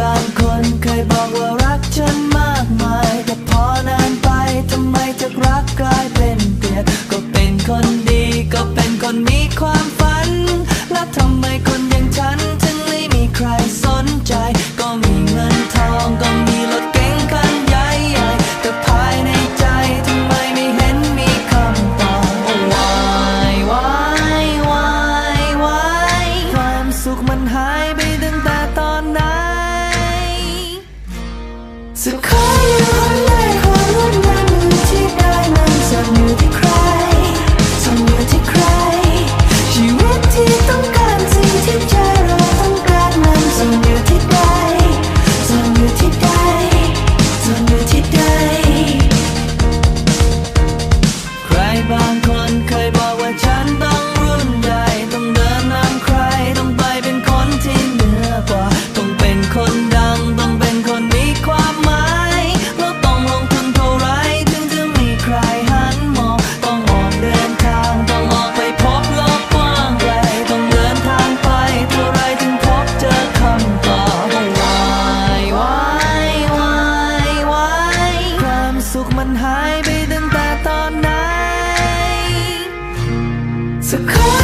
บางคนเคยบอกว่ารักฉันมากมาย แต่พอนานไปทำไมจากรักกลายเป็นเกลียดก็เป็นคนดีก็เป็นคนมีความฝัน แล้วทำไมคนอย่างฉันถึงไม่มีใครสนใจ ก็มีเงินทองก็มีรถเก๋งคันใหญ่ใหญ่ๆแต่ภายในใจทำไมไม่เห็นมีคำตอบโอ้วายวายวายวายความสุขมันหายไปตั้งแต่ So call your name. So come